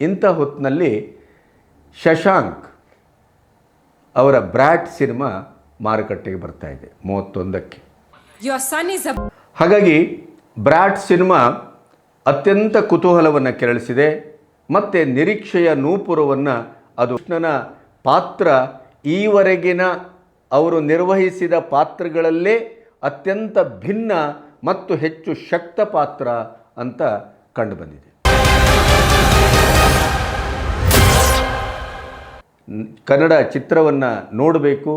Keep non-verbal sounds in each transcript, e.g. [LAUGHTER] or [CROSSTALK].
ಇಂಥ ಹೊತ್ತಿನಲ್ಲಿ ಶಶಾಂಕ್ ಅವರ ಬ್ರ್ಯಾಟ್ ಸಿನಿಮಾ ಮಾರುಕಟ್ಟೆಗೆ ಬರ್ತಾ ಇದೆ ಮೂವತ್ತೊಂದಕ್ಕೆ. ಹಾಗಾಗಿ ಬ್ರ್ಯಾಟ್ ಸಿನಿಮಾ ಅತ್ಯಂತ ಕುತೂಹಲವನ್ನು ಕೆರಳಿಸಿದೆ ಮತ್ತು ನಿರೀಕ್ಷೆಯ ನೂಪುರವನ್ನು ಅದು ಕೃಷ್ಣನ ಪಾತ್ರ ಈವರೆಗಿನ ಅವರು ನಿರ್ವಹಿಸಿದ ಪಾತ್ರಗಳಲ್ಲೇ ಅತ್ಯಂತ ಭಿನ್ನ ಮತ್ತು ಹೆಚ್ಚು ಶಕ್ತ ಪಾತ್ರ ಅಂತ ಕಂಡುಬಂದಿದೆ ಕನ್ನಡ ಚಿತ್ರವನ್ನು ನೋಡಬೇಕು,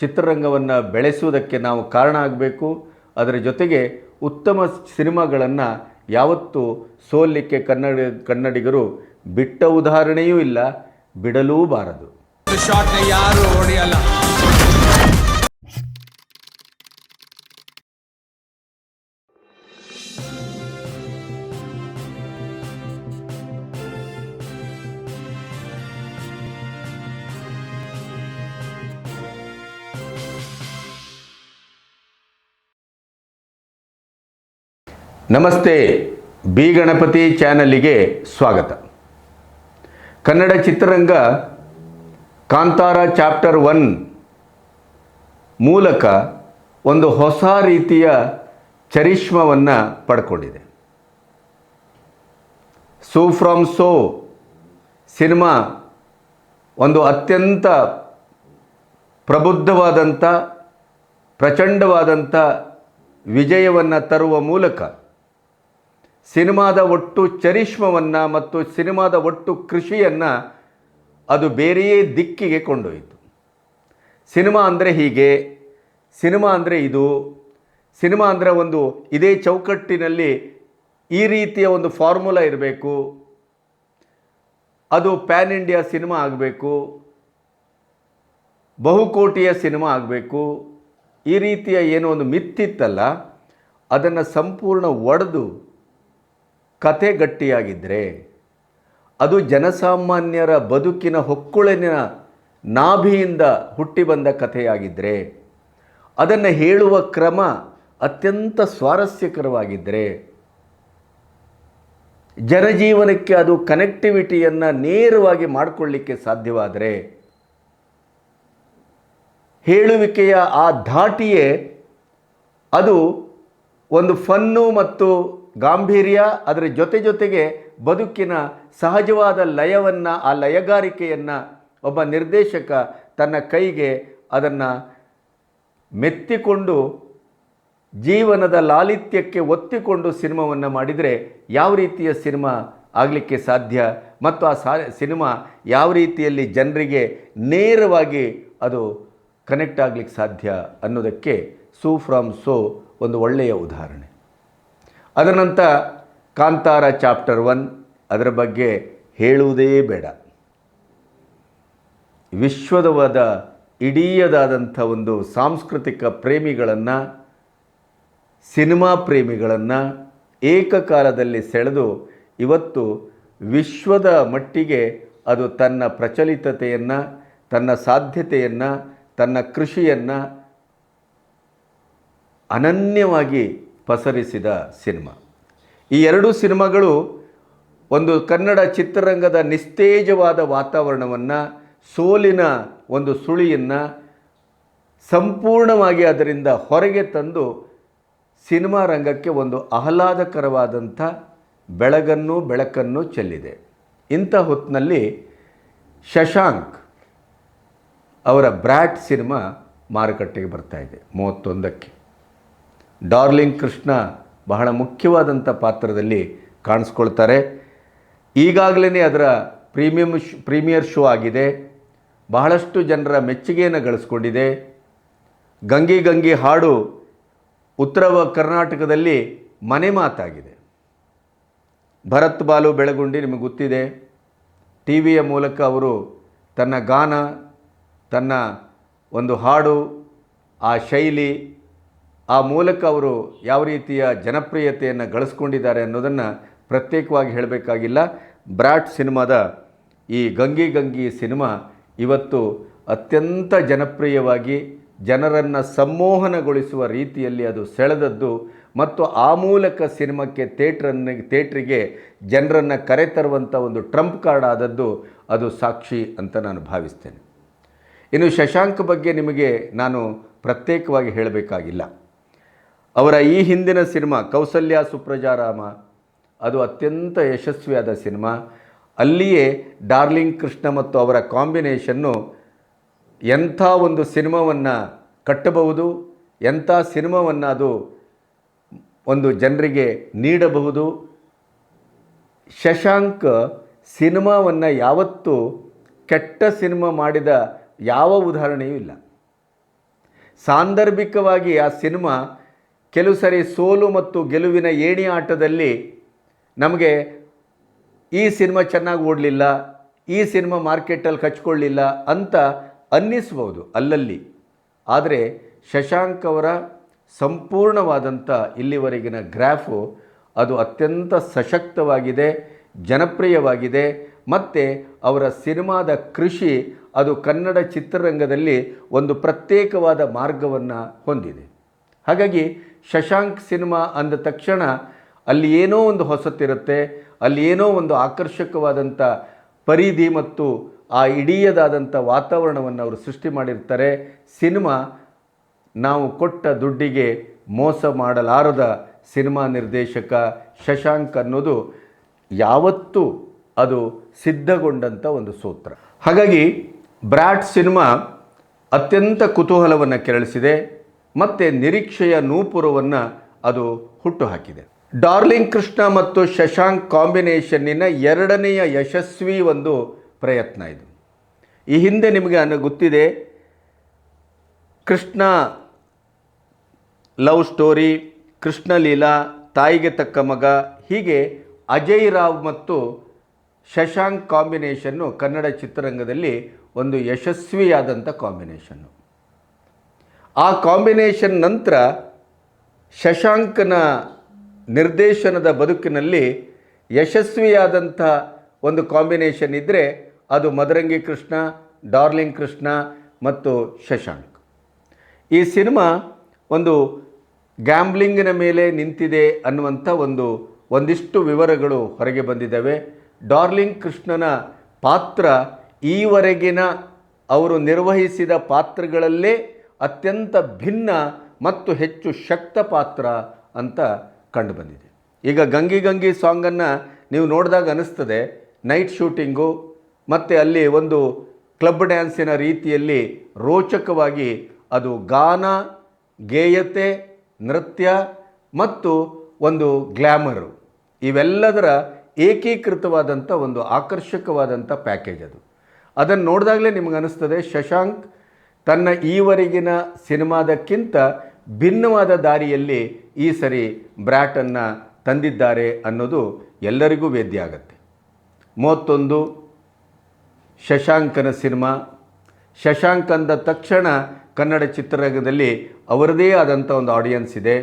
ಚಿತ್ರರಂಗವನ್ನು ಬೆಳೆಸುವುದಕ್ಕೆ ನಾವು ಕಾರಣ ಆಗಬೇಕು. ಅದರ ಜೊತೆಗೆ ಉತ್ತಮ ಸಿನಿಮಾಗಳನ್ನು ಯಾವತ್ತೂ ಸೋಲಿಕ್ಕೆ ಕನ್ನಡ, ಕನ್ನಡಿಗರು ಬಿಟ್ಟ ಉದಾಹರಣೆಯೂ ಇಲ್ಲ ಬಿಡಲೂಬಾರದು ಶಾಟ್ನ ಯಾರು ಹೊಡೆಯಲ್ಲ. ನಮಸ್ತೆ, ಬಿ ಗಣಪತಿ ಚಾನಲ್ಲಿಗೆ ಸ್ವಾಗತ. ಕನ್ನಡ ಚಿತ್ರರಂಗ ಕಾಂತಾರ ಚಾಪ್ಟರ್ ಒನ್ ಮೂಲಕ ಒಂದು ಹೊಸ ರೀತಿಯ ಚರಿಷ್ಮವನ್ನು ಪಡ್ಕೊಂಡಿದೆ. ಸೋ ಫ್ರಮ್ ಸೋ ಸಿನಿಮಾ ಒಂದು ಅತ್ಯಂತ ಪ್ರಬುದ್ಧವಾದಂಥ ಪ್ರಚಂಡವಾದಂಥ ವಿಜಯವನ್ನು ತರುವ ಮೂಲಕ ಸಿನಿಮಾದ ಒಟ್ಟು ಚರಿಷ್ಮವನ್ನು ಮತ್ತು ಸಿನಿಮಾದ ಒಟ್ಟು ಕೃಷಿಯನ್ನು ಅದು ಬೇರೆಯೇ ದಿಕ್ಕಿಗೆ ಕೊಂಡೊಯ್ತು ಸಿನಿಮಾ ಅಂದರೆ ಹೀಗೆ, ಸಿನಿಮಾ ಅಂದರೆ ಇದು, ಸಿನಿಮಾ ಅಂದರೆ ಒಂದು ಇದೇ ಚೌಕಟ್ಟಿನಲ್ಲಿ ಈ ರೀತಿಯ ಒಂದು ಫಾರ್ಮುಲಾ ಇರಬೇಕು, ಅದು ಪ್ಯಾನ್ ಇಂಡಿಯಾ ಸಿನಿಮಾ ಆಗಬೇಕು, ಬಹುಕೋಟಿಯ ಸಿನಿಮಾ ಆಗಬೇಕು, ಈ ರೀತಿಯ ಏನೋ ಒಂದು ಮಿತ್ತಿತ್ತಲ್ಲ, ಅದನ್ನು ಸಂಪೂರ್ಣ ಒಡೆದು ಕತೆ ಗಟ್ಟಿಯಾಗಿದ್ದರೆ ಅದು ಜನಸಾಮಾನ್ಯರ ಬದುಕಿನ ಹೊಕ್ಕುಳಿನ ನಾಭಿಯಿಂದ ಹುಟ್ಟಿ ಬಂದ ಕಥೆಯಾಗಿದ್ದರೆ ಅದನ್ನು ಹೇಳುವ ಕ್ರಮ ಅತ್ಯಂತ ಸ್ವಾರಸ್ಯಕರವಾಗಿದ್ದರೆ ಜನಜೀವನಕ್ಕೆ ಅದು ಕನೆಕ್ಟಿವಿಟಿಯನ್ನು ನೇರವಾಗಿ ಮಾಡಿಕೊಳ್ಳಿಕ್ಕೆ ಸಾಧ್ಯವಾದರೆ, ಹೇಳುವಿಕೆಯ ಆ ಧಾಟಿಯೇ ಅದು ಒಂದು ಫನ್ನು ಮತ್ತು ಗಾಂಭೀರ್ಯ ಅದರ ಜೊತೆ ಜೊತೆಗೆ ಬದುಕಿನ ಸಹಜವಾದ ಲಯವನ್ನು, ಆ ಲಯಗಾರಿಕೆಯನ್ನು ಒಬ್ಬ ನಿರ್ದೇಶಕ ತನ್ನ ಕೈಗೆ ಅದನ್ನು ಮೆತ್ತಿಕೊಂಡು ಜೀವನದ ಲಾಲಿತ್ಯಕ್ಕೆ ಒತ್ತಿಕೊಂಡು ಸಿನಿಮಾವನ್ನು ಮಾಡಿದರೆ ಯಾವ ರೀತಿಯ ಸಿನಿಮಾ ಆಗಲಿಕ್ಕೆ ಸಾಧ್ಯ? ಮತ್ತು ಆ ಸಾ, ಸಿನಿಮಾ ಯಾವ ರೀತಿಯಲ್ಲಿ ಜನರಿಗೆ ನೇರವಾಗಿ ಅದು ಕನೆಕ್ಟ್ ಆಗಲಿಕ್ಕೆ ಸಾಧ್ಯ ಅನ್ನೋದಕ್ಕೆ ಸೂ ಫ್ರಮ್ ಸೋ ಒಂದು ಒಳ್ಳೆಯ ಉದಾಹರಣೆ. ಅದರ ನಂತರ ಕಾಂತಾರ ಚಾಪ್ಟರ್ ಒನ್ ಅದರ ಬಗ್ಗೆ ಹೇಳುವುದೇ ಬೇಡ. ವಿಶ್ವದವಾದ ಇಡೀಯದಾದಂಥ ಒಂದು ಸಾಂಸ್ಕೃತಿಕ ಪ್ರೇಮಿಗಳನ್ನು, ಸಿನಿಮಾ ಪ್ರೇಮಿಗಳನ್ನು ಏಕಕಾಲದಲ್ಲಿ ಸೆಳೆದು ಇವತ್ತು ವಿಶ್ವದ ಮಟ್ಟಿಗೆ ಅದು ತನ್ನ ಪ್ರಚಲಿತತೆಯನ್ನು, ತನ್ನ ಸಾಧ್ಯತೆಯನ್ನು, ತನ್ನ ಕೃಷಿಯನ್ನು ಅನನ್ಯವಾಗಿ ಪಸರಿಸಿದ ಸಿನಿಮಾ. ಈ ಎರಡೂ ಸಿನಿಮಾಗಳು ಒಂದು ಕನ್ನಡ ಚಿತ್ರರಂಗದ ನಿಸ್ತೇಜವಾದ ವಾತಾವರಣವನ್ನು, ಸೋಲಿನ ಒಂದು ಸುಳಿಯನ್ನು ಸಂಪೂರ್ಣವಾಗಿ ಅದರಿಂದ ಹೊರಗೆ ತಂದು ಸಿನಿಮಾ ರಂಗಕ್ಕೆ ಒಂದು ಆಹ್ಲಾದಕರವಾದಂಥ ಬೆಳಗನ್ನು ಬೆಳಕನ್ನು ಚೆಲ್ಲಿದೆ. ಇಂಥ ಹೊತ್ತಿನಲ್ಲಿ ಶಶಾಂಕ್ ಅವರ ಬ್ರ್ಯಾಟ್ ಸಿನಿಮಾ ಮಾರುಕಟ್ಟೆಗೆ ಬರ್ತಾ ಇದೆ, ಮೂವತ್ತೊಂದಕ್ಕೆ. ಡಾರ್ಲಿಂಗ್ ಕೃಷ್ಣ ಬಹಳ ಮುಖ್ಯವಾದಂಥ ಪಾತ್ರದಲ್ಲಿ ಕಾಣಿಸ್ಕೊಳ್ತಾರೆ. ಈಗಾಗಲೇ ಅದರ ಪ್ರೀಮಿಯಂ ಶ್, ಪ್ರೀಮಿಯರ್ ಶೋ ಆಗಿದೆ. ಬಹಳಷ್ಟು ಜನರ ಮೆಚ್ಚುಗೆಯನ್ನು ಗಳಿಸ್ಕೊಂಡಿದೆ. ಗಂಗಿ ಗಂಗಿ ಹಾಡು ಉತ್ತರ ಕರ್ನಾಟಕದಲ್ಲಿ ಮನೆ ಮಾತಾಗಿದೆ. ಭರತ್ ಬಾಲು ಬೆಳಗುಂಡಿ ನಿಮಗೆ ಗೊತ್ತಿದೆ. ಟಿ ವಿಯ ಮೂಲಕ ಅವರು ತನ್ನ ಗಾನ, ತನ್ನ ಒಂದು ಹಾಡು, ಆ ಶೈಲಿ ಆ ಮೂಲಕ ಅವರು ಯಾವ ರೀತಿಯ ಜನಪ್ರಿಯತೆಯನ್ನು ಗಳಿಸ್ಕೊಂಡಿದ್ದಾರೆ ಅನ್ನೋದನ್ನು ಪ್ರತ್ಯೇಕವಾಗಿ ಹೇಳಬೇಕಾಗಿಲ್ಲ. ಬ್ರಾಟ್ ಸಿನಿಮಾದ ಈ ಗಂಗಿ ಗಂಗಿ ಸಿನಿಮಾ ಇವತ್ತು ಅತ್ಯಂತ ಜನಪ್ರಿಯವಾಗಿ ಜನರನ್ನು ಸಮ್ಮೋಹನಗೊಳಿಸುವ ರೀತಿಯಲ್ಲಿ ಅದು ಸೆಳೆದದ್ದು ಮತ್ತು ಆ ಮೂಲಕ ಸಿನಿಮಾಕ್ಕೆ ಥೇಟ್ರನ್ನ ಥೇಟ್ರಿಗೆ ಜನರನ್ನು ಕರೆತರುವಂಥ ಒಂದು ಟ್ರಂಪ್ ಕಾರ್ಡ್ ಆದದ್ದು ಅದು ಸಾಕ್ಷಿ ಅಂತ ನಾನು ಭಾವಿಸ್ತೇನೆ. ಇನ್ನು ಶಶಾಂಕ್ ಬಗ್ಗೆ ನಿಮಗೆ ನಾನು ಪ್ರತ್ಯೇಕವಾಗಿ ಹೇಳಬೇಕಾಗಿಲ್ಲ. ಅವರ ಈ ಹಿಂದಿನ ಸಿನಿಮಾ ಕೌಸಲ್ಯ ಸುಪ್ರಜಾರಾಮ, ಅದು ಅತ್ಯಂತ ಯಶಸ್ವಿಯಾದ ಸಿನಿಮಾ. ಅಲ್ಲಿಯೇ ಡಾರ್ಲಿಂಗ್ ಕೃಷ್ಣ ಮತ್ತು ಅವರ ಕಾಂಬಿನೇಷನ್ನು ಎಂಥ ಒಂದು ಸಿನಿಮಾವನ್ನು ಕಟ್ಟಬಹುದು, ಎಂಥ ಸಿನಿಮಾವನ್ನು ಅದು ಒಂದು ಜನರಿಗೆ ನೀಡಬಹುದು, ಶಶಾಂಕ್ ಸಿನಿಮಾವನ್ನು ಯಾವತ್ತೂ ಕೆಟ್ಟ ಸಿನಿಮಾ ಮಾಡಿದ ಯಾವ ಉದಾಹರಣೆಯೂ ಇಲ್ಲ. ಸಾಂದರ್ಭಿಕವಾಗಿ ಆ ಸಿನಿಮಾ ಕೆಲವು ಸರಿ ಸೋಲು ಮತ್ತು ಗೆಲುವಿನ ಏಣಿ ಆಟದಲ್ಲಿ ನಮಗೆ ಈ ಸಿನಿಮಾ ಚೆನ್ನಾಗಿ ಓಡಲಿಲ್ಲ, ಈ ಸಿನಿಮಾ ಮಾರ್ಕೆಟಲ್ಲಿ ಕಚ್ಕೊಳ್ಳಿಲ್ಲ ಅಂತ ಅನ್ನಿಸ್ಬೋದು ಅಲ್ಲಲ್ಲಿ. ಆದರೆ ಶಶಾಂಕ್ ಅವರ ಸಂಪೂರ್ಣವಾದಂಥ ಇಲ್ಲಿವರೆಗಿನ ಗ್ರಾಫು ಅದು ಅತ್ಯಂತ ಸಶಕ್ತವಾಗಿದೆ, ಜನಪ್ರಿಯವಾಗಿದೆ ಮತ್ತು ಅವರ ಸಿನಿಮಾದ ಕೃಷಿ ಅದು ಕನ್ನಡ ಚಿತ್ರರಂಗದಲ್ಲಿ ಒಂದು ಪ್ರತ್ಯೇಕವಾದ ಮಾರ್ಗವನ್ನು ಹೊಂದಿದೆ. ಹಾಗಾಗಿ ಶಶಾಂಕ್ ಸಿನಿಮಾ ಅಂದ ತಕ್ಷಣ ಅಲ್ಲಿ ಏನೋ ಒಂದು ಹೊಸತಿರುತ್ತೆ, ಅಲ್ಲಿ ಏನೋ ಒಂದು ಆಕರ್ಷಕವಾದಂಥ ಪರಿಧಿ ಮತ್ತು ಆ ಇಡೀಯದಾದಂಥ ವಾತಾವರಣವನ್ನು ಅವರು ಸೃಷ್ಟಿ ಮಾಡಿರ್ತಾರೆ. ಸಿನಿಮಾ ನಾವು ಕೊಟ್ಟ ದುಡ್ಡಿಗೆ ಮೋಸ ಮಾಡಲಾರದ ಸಿನಿಮಾ ನಿರ್ದೇಶಕ ಶಶಾಂಕ್ ಅನ್ನೋದು ಯಾವತ್ತೂ ಅದು ಸಿದ್ಧಗೊಂಡಂಥ ಒಂದು ಸೂತ್ರ. ಹಾಗಾಗಿ ಬ್ರಾಟ್ ಸಿನಿಮಾ ಅತ್ಯಂತ ಕುತೂಹಲವನ್ನು ಕೆರಳಿಸಿದೆ. ಮತ್ತು ನಿರೀಕ್ಷೆಯ ನೂಪುರವನ್ನು ಅದು ಹುಟ್ಟುಹಾಕಿದೆ. ಡಾರ್ಲಿಂಗ್ ಕೃಷ್ಣ ಮತ್ತು ಶಶಾಂಕ್ ಕಾಂಬಿನೇಷನ್ನಿನ ಎರಡನೆಯ ಯಶಸ್ವಿ ಒಂದು ಪ್ರಯತ್ನ ಇದು. ಈ ಹಿಂದೆ ನಿಮಗೆ ಅನ್ನ ಗೊತ್ತಿದೆ, ಕೃಷ್ಣ ಲವ್ ಸ್ಟೋರಿ, ಕೃಷ್ಣ ಲೀಲಾ, ತಾಯಿಗೆ ತಕ್ಕ ಮಗ, ಹೀಗೆ ಅಜಯ್ ರಾವ್ ಮತ್ತು ಶಶಾಂಕ್ ಕಾಂಬಿನೇಷನ್ನು ಕನ್ನಡ ಚಿತ್ರರಂಗದಲ್ಲಿ ಒಂದು ಯಶಸ್ವಿಯಾದಂಥ ಕಾಂಬಿನೇಷನ್ನು. ಆ ಕಾಂಬಿನೇಷನ್ ನಂತರ ಶಶಾಂಕನ ನಿರ್ದೇಶನದ ಬದುಕಿನಲ್ಲಿ ಯಶಸ್ವಿಯಾದಂಥ ಒಂದು ಕಾಂಬಿನೇಷನ್ ಇದ್ದರೆ ಅದು ಮದರಂಗಿ ಕೃಷ್ಣ, ಡಾರ್ಲಿಂಗ್ ಕೃಷ್ಣ ಮತ್ತು ಶಶಾಂಕ್. ಈ ಸಿನಿಮಾ ಒಂದು ಗ್ಯಾಂಬ್ಲಿಂಗಿನ ಮೇಲೆ ನಿಂತಿದೆ ಅನ್ನುವಂಥ ಒಂದು ಒಂದಿಷ್ಟು ವಿವರಗಳು ಹೊರಗೆ ಬಂದಿದ್ದಾವೆ. ಡಾರ್ಲಿಂಗ್ ಕೃಷ್ಣನ ಪಾತ್ರ ಈವರೆಗಿನ ಅವರು ನಿರ್ವಹಿಸಿದ ಪಾತ್ರಗಳಲ್ಲೇ ಅತ್ಯಂತ ಭಿನ್ನ ಮತ್ತು ಹೆಚ್ಚು ಶಕ್ತ ಪಾತ್ರ ಅಂತ ಕಂಡುಬಂದಿದೆ. ಈಗ ಗಂಗಿ ಗಂಗಿ ಸಾಂಗನ್ನು ನೀವು ನೋಡಿದಾಗ ಅನಿಸ್ತದೆ, ನೈಟ್ ಶೂಟಿಂಗು, ಮತ್ತು ಅಲ್ಲಿ ಒಂದು ಕ್ಲಬ್ ಡ್ಯಾನ್ಸಿನ ರೀತಿಯಲ್ಲಿ ರೋಚಕವಾಗಿ ಅದು ಗಾನ, ಗೇಯತೆ, ನೃತ್ಯ ಮತ್ತು ಒಂದು ಗ್ಲ್ಯಾಮರು ಇವೆಲ್ಲದರ ಏಕೀಕೃತವಾದಂಥ ಒಂದು ಆಕರ್ಷಕವಾದಂಥ ಪ್ಯಾಕೇಜ್ ಅದು. ಅದನ್ನು ನೋಡಿದಾಗಲೇ ನಿಮಗೆ ಅನಿಸ್ತದೆ, ಶಶಾಂಕ್ ತನ್ನ ಈವರೆಗಿನ ಸಿನಿಮಾದಕ್ಕಿಂತ ಭಿನ್ನವಾದ ದಾರಿಯಲ್ಲಿ ಈ ಸರಿ ಬ್ರ್ಯಾಟನ್ನು ತಂದಿದ್ದಾರೆ ಅನ್ನೋದು ಎಲ್ಲರಿಗೂ ವೇದ್ಯ ಆಗತ್ತೆ ಮೂವತ್ತೊಂದು ಶಶಾಂಕನ ಸಿನಿಮಾ. ಶಶಾಂಕ್ ಅಂದ ತಕ್ಷಣ ಕನ್ನಡ ಚಿತ್ರರಂಗದಲ್ಲಿ ಅವರದೇ ಆದಂಥ ಒಂದು ಆಡಿಯನ್ಸ್ ಇದೆ,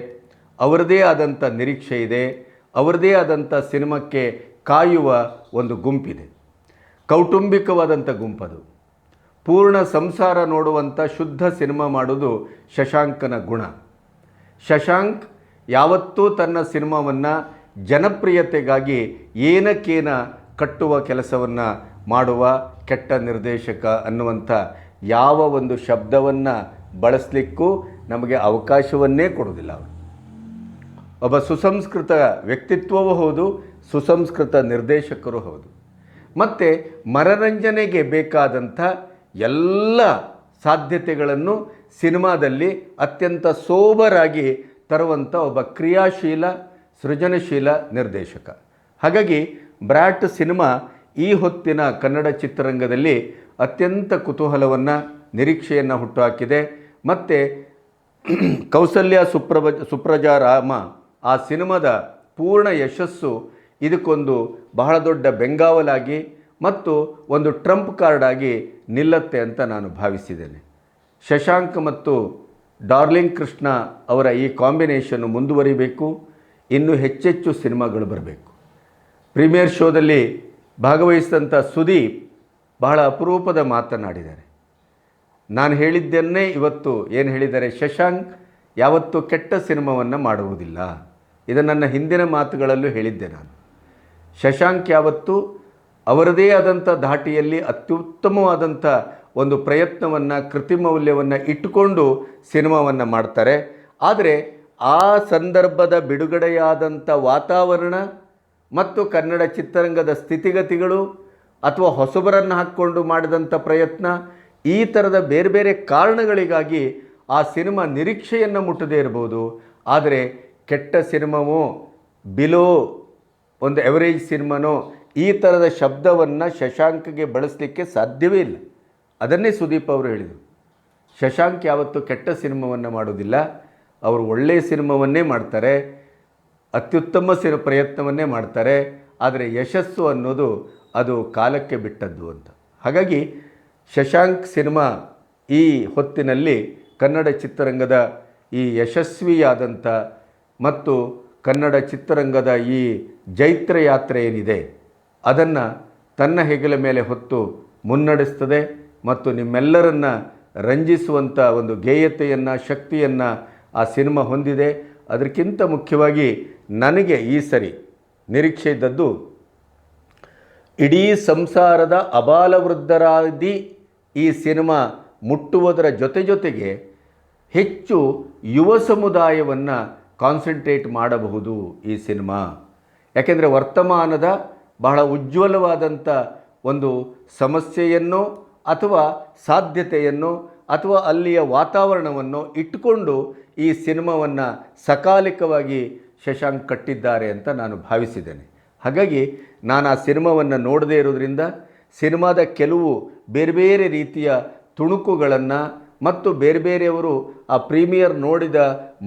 ಅವರದೇ ಆದಂಥ ನಿರೀಕ್ಷೆ ಇದೆ, ಅವರದೇ ಆದಂಥ ಸಿನಿಮಾಕ್ಕೆ ಕಾಯುವ ಒಂದು ಗುಂಪಿದೆ. ಕೌಟುಂಬಿಕವಾದಂಥ ಗುಂಪದು. ಪೂರ್ಣ ಸಂಸಾರ ನೋಡುವಂಥ ಶುದ್ಧ ಸಿನಿಮಾ ಮಾಡೋದು ಶಶಾಂಕನ ಗುಣ. ಶಶಾಂಕ್ ಯಾವತ್ತೂ ತನ್ನ ಸಿನಿಮಾವನ್ನು ಜನಪ್ರಿಯತೆಗಾಗಿ ಏನಕ್ಕೇನ ಕಟ್ಟುವ ಕೆಲಸವನ್ನು ಮಾಡುವ ಕೆಟ್ಟ ನಿರ್ದೇಶಕ ಅನ್ನುವಂಥ ಯಾವ ಒಂದು ಶಬ್ದವನ್ನು ಬಳಸಲಿಕ್ಕೂ ನಮಗೆ ಅವಕಾಶವನ್ನೇ ಕೊಡುವುದಿಲ್ಲ ಅವರು. ಒಬ್ಬ ಸುಸಂಸ್ಕೃತ ವ್ಯಕ್ತಿತ್ವವೂ ಹೌದು, ಸುಸಂಸ್ಕೃತ ನಿರ್ದೇಶಕರು ಹೌದು. ಮತ್ತು ಮನರಂಜನೆಗೆ ಬೇಕಾದಂಥ ಎಲ್ಲ ಸಾಧ್ಯತೆಗಳನ್ನು ಸಿನಿಮಾದಲ್ಲಿ ಅತ್ಯಂತ ಸೋಬರಾಗಿ ತರುವಂಥ ಒಬ್ಬ ಕ್ರಿಯಾಶೀಲ, ಸೃಜನಶೀಲ ನಿರ್ದೇಶಕ. ಹಾಗಾಗಿ ಬ್ರಾಟ್ ಸಿನಿಮಾ ಈ ಹೊತ್ತಿನ ಕನ್ನಡ ಚಿತ್ರರಂಗದಲ್ಲಿ ಅತ್ಯಂತ ಕುತೂಹಲವನ್ನು, ನಿರೀಕ್ಷೆಯನ್ನು ಹುಟ್ಟುಹಾಕಿದೆ. ಮತ್ತು [CLEARS THROAT] ಕೌಸಲ್ಯ ಸುಪ್ರಭ ಸುಪ್ರಜಾ ರಾಮ ಆ ಸಿನಿಮಾದ ಪೂರ್ಣ ಯಶಸ್ಸು ಇದಕ್ಕೊಂದು ಬಹಳ ದೊಡ್ಡ ಬೆಂಗಾವಲಾಗಿ ಮತ್ತು ಒಂದು ಟ್ರಂಪ್ ಕಾರ್ಡ್ ಆಗಿ ನಿಲ್ಲತ್ತೆ ಅಂತ ನಾನು ಭಾವಿಸಿದ್ದೇನೆ. ಶಶಾಂಕ್ ಮತ್ತು ಡಾರ್ಲಿಂಗ್ ಕೃಷ್ಣ ಅವರ ಈ ಕಾಂಬಿನೇಷನ್ನು ಮುಂದುವರಿಬೇಕು. ಇನ್ನೂ ಹೆಚ್ಚೆಚ್ಚು ಸಿನಿಮಾಗಳು ಬರಬೇಕು. ಪ್ರೀಮಿಯರ್ ಶೋದಲ್ಲಿ ಭಾಗವಹಿಸಿದಂಥ ಸುದೀಪ್ ಬಹಳ ಅಪರೂಪದ ಮಾತನಾಡಿದ್ದಾರೆ. ನಾನು ಹೇಳಿದ್ದನ್ನೇ ಇವತ್ತು ಏನು ಹೇಳಿದ್ದಾರೆ? ಶಶಾಂಕ್ ಯಾವತ್ತೂ ಕೆಟ್ಟ ಸಿನಿಮಾವನ್ನು ಮಾಡುವುದಿಲ್ಲ. ಇದು ನನ್ನ ಹಿಂದಿನ ಮಾತುಗಳಲ್ಲೂ ಹೇಳಿದ್ದೆ ನಾನು. ಶಶಾಂಕ್ ಯಾವತ್ತು ಅವರದೇ ಆದಂಥ ಧಾಟಿಯಲ್ಲಿ ಅತ್ಯುತ್ತಮವಾದಂಥ ಒಂದು ಪ್ರಯತ್ನವನ್ನು ಕೃತಿಮೌಲ್ಯವನ್ನು ಇಟ್ಟುಕೊಂಡು ಸಿನಿಮಾವನ್ನು ಮಾಡ್ತಾರೆ. ಆದರೆ ಆ ಸಂದರ್ಭದ ಬಿಡುಗಡೆಯಾದಂಥ ವಾತಾವರಣ ಮತ್ತು ಕನ್ನಡ ಚಿತ್ರರಂಗದ ಸ್ಥಿತಿಗತಿಗಳು ಅಥವಾ ಹೊಸಬರನ್ನು ಹಾಕ್ಕೊಂಡು ಮಾಡಿದಂಥ ಪ್ರಯತ್ನ, ಈ ಥರದ ಬೇರೆ ಬೇರೆ ಕಾರಣಗಳಿಗಾಗಿ ಆ ಸಿನಿಮಾ ನಿರೀಕ್ಷೆಯನ್ನು ಮುಟ್ಟದೇ ಇರ್ಬೋದು. ಆದರೆ ಕೆಟ್ಟ ಸಿನಿಮಾವೋ, ಬಿಲೋ ಒಂದು ಎವರೇಜ್ ಸಿನಿಮಾನೋ ಈ ಥರದ ಶಬ್ದವನ್ನು ಶಶಾಂಕ್ಗೆ ಬಳಸಲಿಕ್ಕೆ ಸಾಧ್ಯವೇ ಇಲ್ಲ. ಅದನ್ನೇ ಸುದೀಪ್ ಅವರು ಹೇಳಿದರು. ಶಶಾಂಕ್ ಯಾವತ್ತೂ ಕೆಟ್ಟ ಸಿನಿಮಾವನ್ನು ಮಾಡೋದಿಲ್ಲ ಅವರು ಒಳ್ಳೆಯ ಸಿನಿಮಾವನ್ನೇ ಮಾಡ್ತಾರೆ. ಅತ್ಯುತ್ತಮ ಸಿನ ಪ್ರಯತ್ನವನ್ನೇ ಮಾಡ್ತಾರೆ. ಆದರೆ ಯಶಸ್ಸು ಅನ್ನೋದು ಅದು ಕಾಲಕ್ಕೆ ಬಿಟ್ಟದ್ದು ಅಂತ. ಹಾಗಾಗಿ ಶಶಾಂಕ್ ಸಿನಿಮಾ ಈ ಹೊತ್ತಿನಲ್ಲಿ ಕನ್ನಡ ಚಿತ್ರರಂಗದ ಈ ಯಶಸ್ವಿಯಾದಂಥ ಮತ್ತು ಕನ್ನಡ ಚಿತ್ರರಂಗದ ಈ ಜೈತ್ರ ಯಾತ್ರೆ ಏನಿದೆ ಅದನ್ನು ತನ್ನ ಹೆಗಲ ಮೇಲೆ ಹೊತ್ತು ಮುನ್ನಡೆಸ್ತದೆ ಮತ್ತು ನಿಮ್ಮೆಲ್ಲರನ್ನ ರಂಜಿಸುವಂಥ ಒಂದು ಗೇಯತೆಯನ್ನು, ಶಕ್ತಿಯನ್ನು ಆ ಸಿನಿಮಾ ಹೊಂದಿದೆ. ಅದಕ್ಕಿಂತ ಮುಖ್ಯವಾಗಿ ನನಗೆ ಈ ಸರಿ ನಿರೀಕ್ಷೆ ಇದ್ದದ್ದು, ಇಡೀ ಸಂಸಾರದ ಅಬಾಲವೃದ್ಧರಾದಿ ಈ ಸಿನಿಮಾ ಮುಟ್ಟುವುದರ ಜೊತೆ ಜೊತೆಗೆ ಹೆಚ್ಚು ಯುವ ಸಮುದಾಯವನ್ನು ಕಾನ್ಸಂಟ್ರೇಟ್ ಮಾಡಬಹುದು ಈ ಸಿನಿಮಾ. ಯಾಕೆಂದರೆ ವರ್ತಮಾನದ ಬಹಳ ಉಜ್ವಲವಾದಂಥ ಒಂದು ಸಮಸ್ಯೆಯನ್ನು ಅಥವಾ ಸಾಧ್ಯತೆಯನ್ನು ಅಥವಾ ಅಲ್ಲಿಯ ವಾತಾವರಣವನ್ನು ಇಟ್ಟುಕೊಂಡು ಈ ಸಿನಿಮಾವನ್ನು ಸಕಾಲಿಕವಾಗಿ ಶಶಾಂಕ್ ಕಟ್ಟಿದ್ದಾರೆ ಅಂತ ನಾನು ಭಾವಿಸಿದ್ದೇನೆ. ಹಾಗಾಗಿ ನಾನು ಆ ಸಿನಿಮಾವನ್ನು ನೋಡದೇ ಇರೋದ್ರಿಂದ ಸಿನಿಮಾದ ಕೆಲವು ಬೇರೆ ಬೇರೆ ರೀತಿಯ ತುಣುಕುಗಳನ್ನು ಮತ್ತು ಬೇರೆ ಬೇರೆಯವರು ಆ ಪ್ರೀಮಿಯರ್ ನೋಡಿದ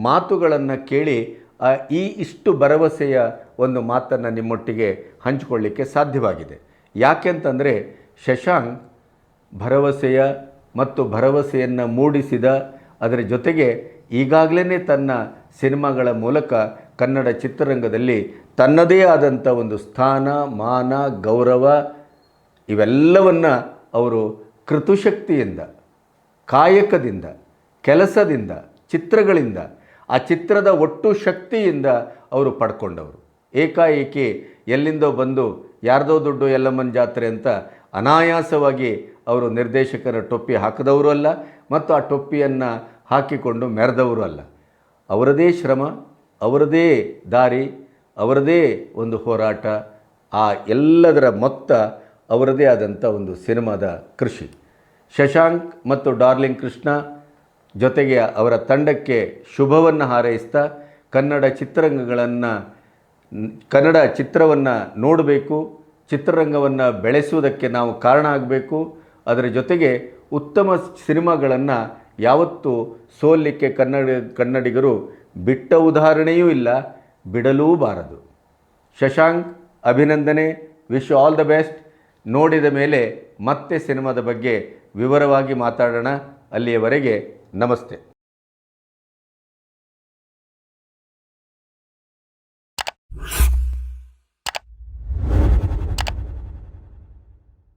ಮಾತುಗಳನ್ನು ಕೇಳಿ ಈ ಇಷ್ಟು ಭರವಸೆಯ ಒಂದು ಮಾತನ್ನು ನಿಮ್ಮೊಟ್ಟಿಗೆ ಹಂಚಿಕೊಳ್ಳಿಕ್ಕೆ ಸಾಧ್ಯವಾಗಿದೆ. ಯಾಕೆಂತಂದರೆ ಶಶಾಂಕ್ ಭರವಸೆಯ ಮತ್ತು ಭರವಸೆಯನ್ನು ಮೂಡಿಸಿದ, ಅದರ ಜೊತೆಗೆ ಈಗಾಗಲೇ ತನ್ನ ಸಿನಿಮಾಗಳ ಮೂಲಕ ಕನ್ನಡ ಚಿತ್ರರಂಗದಲ್ಲಿ ತನ್ನದೇ ಆದಂಥ ಒಂದು ಸ್ಥಾನ, ಮಾನ, ಗೌರವ ಇವೆಲ್ಲವನ್ನು ಅವರು ಕೃತುಶಕ್ತಿಯಿಂದ, ಕಾಯಕದಿಂದ, ಕೆಲಸದಿಂದ, ಚಿತ್ರಗಳಿಂದ ಆ ಚಿತ್ರದ ಒಟ್ಟು ಶಕ್ತಿಯಿಂದ ಅವರು ಪಡ್ಕೊಂಡವರು. ಏಕಾಏಕಿ ಎಲ್ಲಿಂದೋ ಬಂದು ಯಾರ್ದೋ ದುಡ್ಡು ಎಲ್ಲಮ್ಮನ ಜಾತ್ರೆ ಅಂತ ಅನಾಯಾಸವಾಗಿ ಅವರು ನಿರ್ದೇಶಕರ ಟೊಪ್ಪಿ ಹಾಕಿದವರು ಅಲ್ಲ ಮತ್ತು ಆ ಟೊಪ್ಪಿಯನ್ನು ಹಾಕಿಕೊಂಡು ಮೆರೆದವರು ಅಲ್ಲ. ಅವರದೇ ಶ್ರಮ, ಅವರದೇ ದಾರಿ, ಅವರದೇ ಒಂದು ಹೋರಾಟ, ಆ ಎಲ್ಲದರ ಮೊತ್ತ ಅವರದೇ ಆದಂಥ ಒಂದು ಸಿನಿಮಾದ ಕೃಷಿ. ಶಶಾಂಕ್ ಮತ್ತು ಡಾರ್ಲಿಂಗ್ ಕೃಷ್ಣ ಜೊತೆಗೆ ಅವರ ತಂಡಕ್ಕೆ ಶುಭವನ್ನು ಹಾರೈಸ್ತಾ ಕನ್ನಡ ಚಿತ್ರರಂಗಗಳನ್ನು, ಕನ್ನಡ ಚಿತ್ರವನ್ನು ನೋಡಬೇಕು, ಚಿತ್ರರಂಗವನ್ನು ಬೆಳೆಸುವುದಕ್ಕೆ ನಾವು ಕಾರಣ ಆಗಬೇಕು. ಅದರ ಜೊತೆಗೆ ಉತ್ತಮ ಸಿನಿಮಾಗಳನ್ನು ಯಾವತ್ತೂ ಸೋಲಿಕ್ಕೆ ಕನ್ನಡ, ಕನ್ನಡಿಗರು ಬಿಟ್ಟ ಉದಾಹರಣೆಯೂ ಇಲ್ಲ, ಬಿಡಲೂಬಾರದು. ಶಶಾಂಕ್, ಅಭಿನಂದನೆ, ವಿಶ್ ಆಲ್ ದ ಬೆಸ್ಟ್. ನೋಡಿದ ಮೇಲೆ ಮತ್ತೆ ಸಿನಿಮಾದ ಬಗ್ಗೆ ವಿವರವಾಗಿ ಮಾತಾಡೋಣ. ಅಲ್ಲಿಯವರೆಗೆ ನಮಸ್ತೆ